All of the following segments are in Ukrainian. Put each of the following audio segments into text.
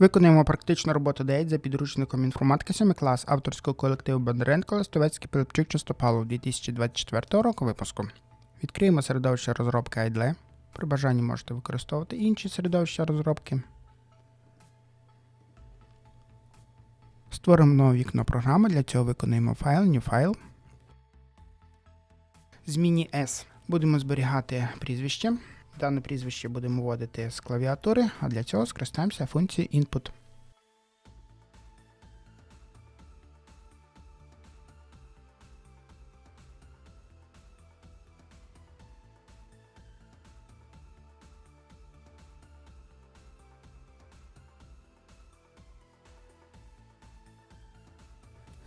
Виконуємо практичну роботу ДЕЙТ за підручником інформатика 7 клас авторського колективу Бондаренко Листовецький Пилипчук Чистопалов 2024 року випуску. Відкриємо середовище розробки IDLE. При бажанні можете використовувати інші середовища розробки. Створимо нове вікно програми. Для цього виконуємо файл, New File. Зміні S. Будемо зберігати прізвище. Дане прізвище будемо вводити з клавіатури, а для цього скористаємося функцією input.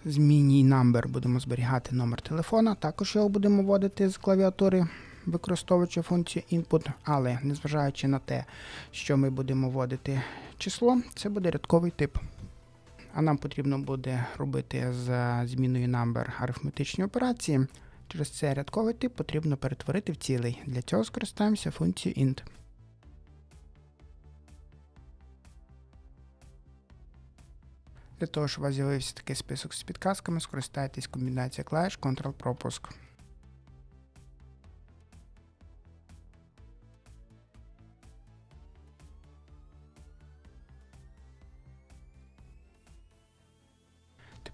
Змінній number будемо зберігати номер телефона, також його будемо вводити з клавіатури використовуючи функцію input, але незважаючи на те, що ми будемо вводити число, це буде рядковий тип. А нам потрібно буде робити з зміною number арифметичні операції. Через це рядковий тип потрібно перетворити в цілий. Для цього скористаємося функцією int. Для того, щоб у вас з'явився такий список з підказками, скористайтесь комбінацією клавіш Ctrl-пропуск.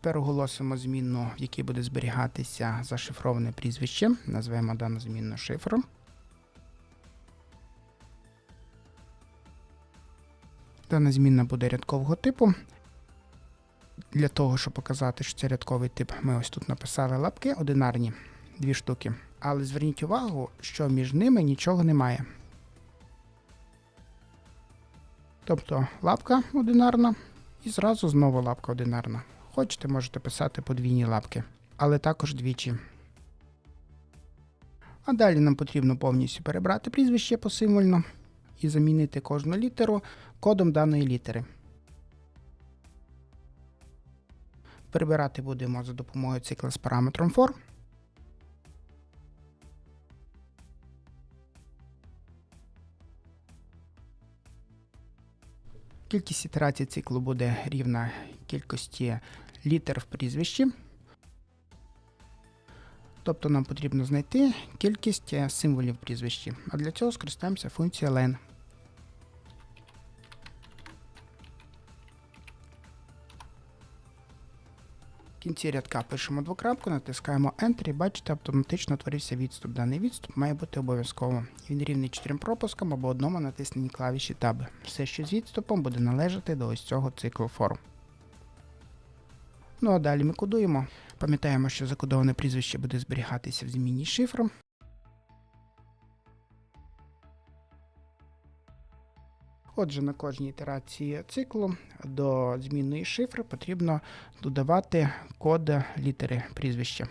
Тепер оголосимо змінну, в якій буде зберігатися зашифроване прізвище. Назвемо дану змінну шифром. Дана змінна буде рядкового типу. Для того, щоб показати, що це рядковий тип, ми ось тут написали лапки одинарні, дві штуки. Але зверніть увагу, що між ними нічого немає. Тобто лапка одинарна і зразу знову лапка одинарна. Хочете, можете писати подвійні лапки, але також двічі. А далі нам потрібно повністю перебрати прізвище посимвольно і замінити кожну літеру кодом даної літери. Перебирати будемо за допомогою цикла з параметром for. Кількість ітерацій циклу буде рівна кількості літер в прізвищі. Тобто нам потрібно знайти кількість е, символів в прізвищі. А для цього скористаємося функцією len. В кінці рядка пишемо двокрапку, натискаємо Enter і бачите, автоматично утворився відступ. Даний відступ має бути обов'язково. Він рівний чотирьом пропускам або одному натисненні клавіші Tab. Все, що з відступом, буде належати до ось цього циклу форм. Ну а далі ми кодуємо. Пам'ятаємо, що закодоване прізвище буде зберігатися в зміні шифру. Отже, на кожній ітерації циклу до змінної шифри потрібно додавати код літери прізвища.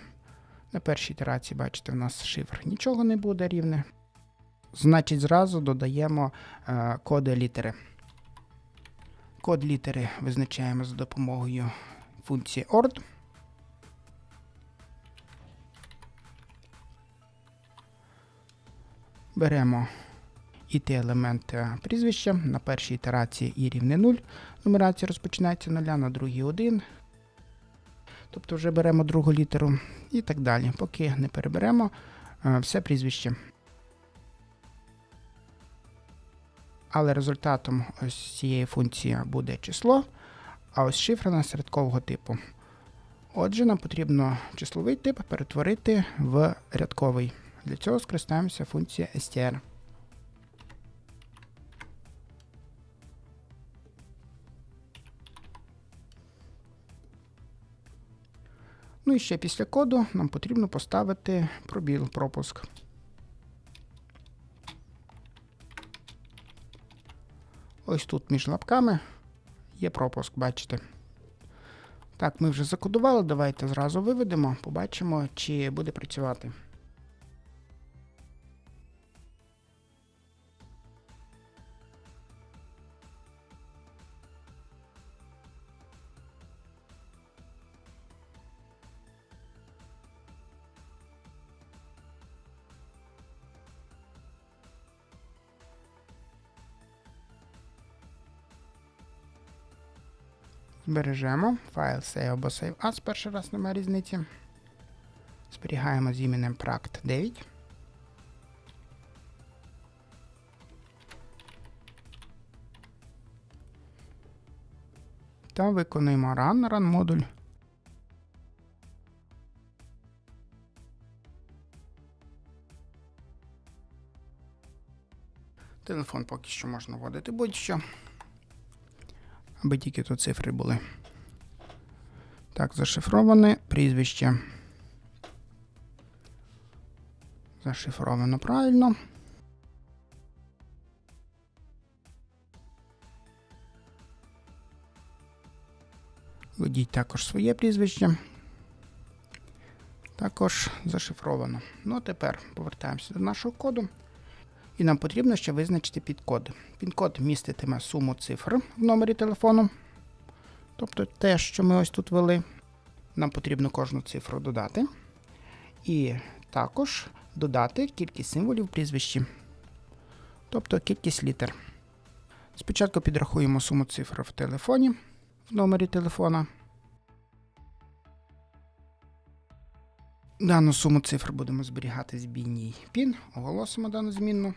На першій ітерації, бачите, в нас шифр нічого не буде рівне. Значить, зразу додаємо е, коди літери. Код літери визначаємо за допомогою функції ORD. Беремо it елемент прізвища. На першій ітерації і рівне 0. Нумерація розпочинається 0, на другій 1. Тобто вже беремо другу літеру і так далі. Поки не переберемо е, все прізвище. Але результатом ось цієї функції буде число, а ось шифра на рядкового типу. Отже, нам потрібно числовий тип перетворити в рядковий. Для цього скористаємося функцією str. Ну і ще після коду нам потрібно поставити пробіл пропуск. Ось тут між лапками є пропуск, бачите. Так, ми вже закодували, давайте зразу виведемо, побачимо, чи буде працювати. Збережемо файл save або save as, перший раз немає різниці. Зберігаємо з іменем Pract 9. Та виконуємо run, run модуль. Телефон поки що можна вводити будь-що. Аби тільки тут цифри були. Так, зашифроване прізвище. Зашифровано правильно. Введіть також своє прізвище. Також зашифровано. Ну, а тепер повертаємося до нашого коду. І нам потрібно ще визначити підкод. Підкод міститиме суму цифр в номері телефону. Тобто те, що ми ось тут ввели. Нам потрібно кожну цифру додати. І також додати кількість символів в прізвищі. Тобто кількість літер. Спочатку підрахуємо суму цифр в телефоні в номері телефона. Дану суму цифр будемо зберігати з бійній PIN, оголосимо дану змінну.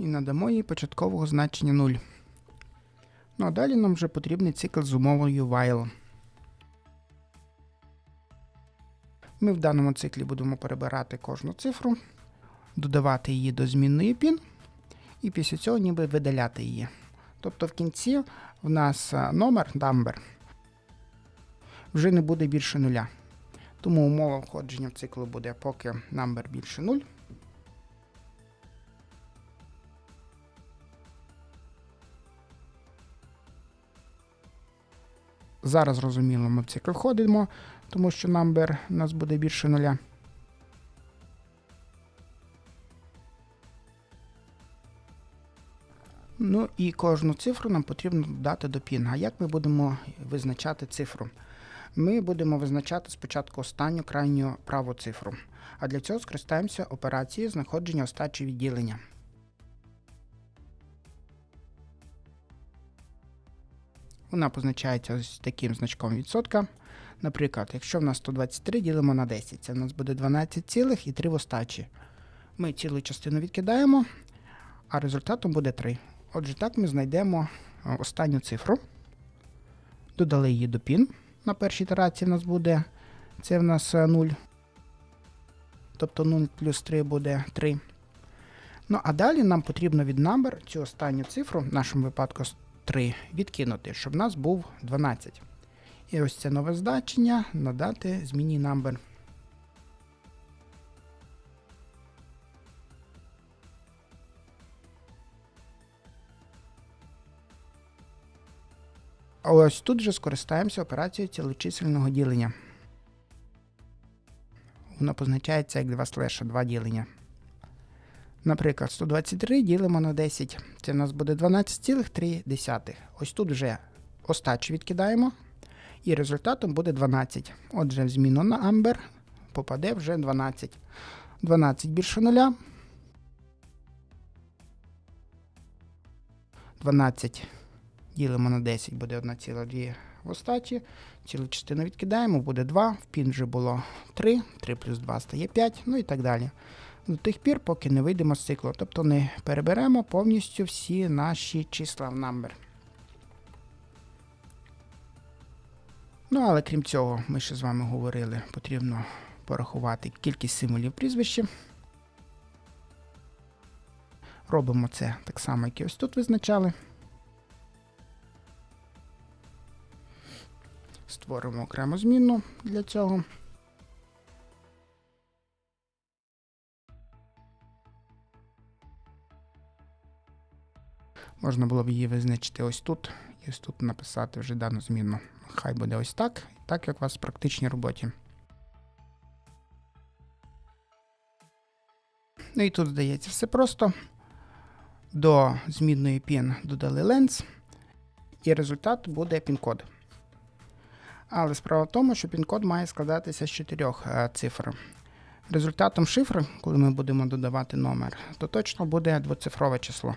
І надамо їй початкового значення 0. Ну а далі нам вже потрібний цикл з умовою while. Ми в даному циклі будемо перебирати кожну цифру, додавати її до змінної PIN, і після цього ніби видаляти її. Тобто в кінці в нас е, номер number вже не буде більше нуля. Тому умова входження в циклу буде, поки number більше 0. Зараз зрозуміло, ми в цикл входимо, тому що number у нас буде більше нуля. Ну і кожну цифру нам потрібно додати до пінга. Як ми будемо визначати цифру? Ми будемо визначати спочатку останню крайню праву цифру. А для цього скористаємося операцією знаходження остачі відділення. Вона позначається ось таким значком відсотка. Наприклад, якщо в нас 123 ділимо на 10, це в нас буде 12,3 в остачі. Ми цілу частину відкидаємо, а результатом буде 3. Отже, так ми знайдемо е, останню цифру. Додали її до PIN. На першій ітерації в нас буде це в нас 0. Тобто 0 плюс 3 буде 3. Ну, а далі нам потрібно від number цю останню цифру, в нашому випадку 3, відкинути, щоб в нас був 12. І ось це нове значення надати зміні number. Ось тут же скористаємося операцією цілочисельного ділення. Воно позначається як 2 слеша, 2 ділення. Наприклад, 123 ділимо на 10. Це в нас буде 12,3. Ось тут вже остачу відкидаємо. І результатом буде 12. Отже, в зміну на амбер попаде вже 12. 12 більше 0. 12 ділимо на 10, буде 1,2 в остачі. Цілу частину відкидаємо, буде 2. В пін вже було 3, 3 плюс 2 стає 5, ну і так далі. До тих пір, поки не вийдемо з циклу. Тобто не переберемо повністю всі наші числа в number. Ну, але крім цього, ми ще з вами говорили, потрібно порахувати кількість символів прізвища. Робимо це так само, як і ось тут визначали. Створимо окрему змінну для цього. Можна було б її визначити ось тут, і ось тут написати вже дану змінну. Хай буде ось так, так як у вас в практичній роботі. Ну і тут, здається, все просто. До змінної PIN додали lens, і результат буде пін-код. Але справа в тому, що пін-код має складатися з чотирьох е, цифр. Результатом шифри, коли ми будемо додавати номер, то точно буде двоцифрове число,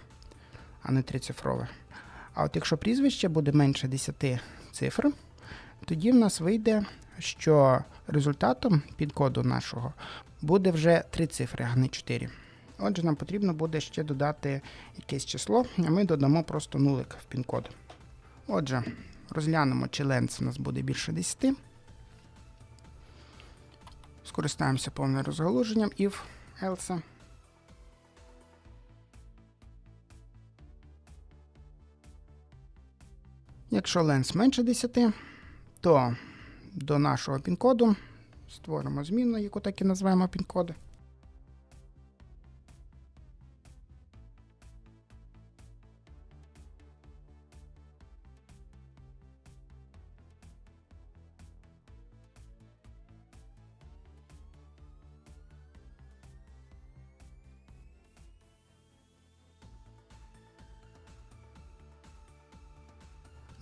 а не трицифрове. А от якщо прізвище буде менше 10 цифр, тоді в нас вийде, що результатом підкоду нашого буде вже 3 цифри, а не 4. Отже, нам потрібно буде ще додати якесь число, а ми додамо просто нулик в пін-код. Отже, розглянемо, чи ленс у нас буде більше 10. Скористаємося повним розгалуженням if else. Якщо ленс менше 10, то до нашого пін-коду створимо зміну, яку так і назвемо пін-код.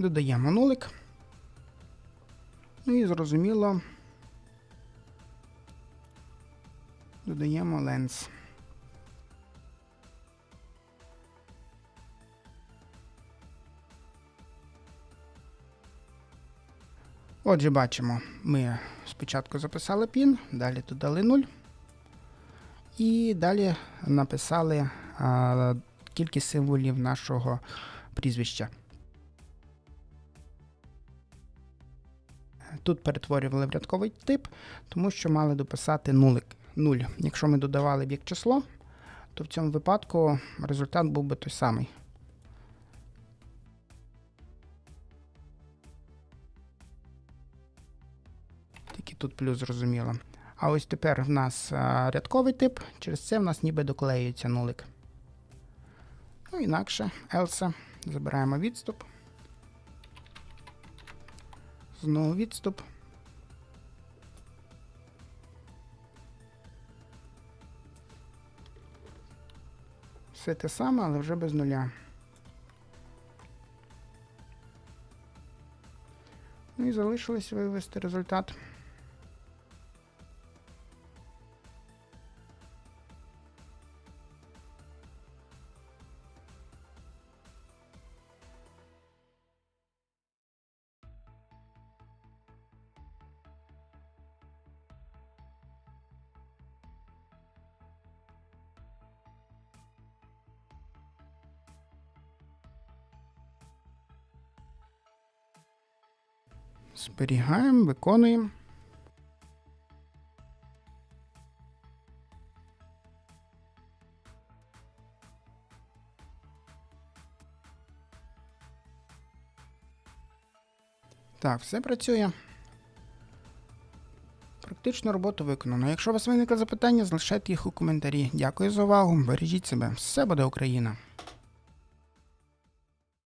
Додаємо нулик. Ну і зрозуміло. Додаємо ленс. Отже, бачимо, ми спочатку записали пін, далі додали 0. І далі написали а, кількість символів нашого прізвища. Тут перетворювали в рядковий тип, тому що мали дописати нулик, 0. Якщо ми додавали б число, то в цьому випадку результат був би той самий. Тільки тут плюс зрозуміло. А ось тепер в нас рядковий тип, через це в нас ніби доклеюється нулик. Ну, інакше, else. Забираємо відступ. Знову відступ. Все те саме, але вже без нуля. Ну і залишилось вивести результат. Зберігаємо, виконуємо. Так, все працює. Практично роботу виконано. Якщо у вас виникли запитання, залишайте їх у коментарі. Дякую за увагу. Бережіть себе. Все буде Україна!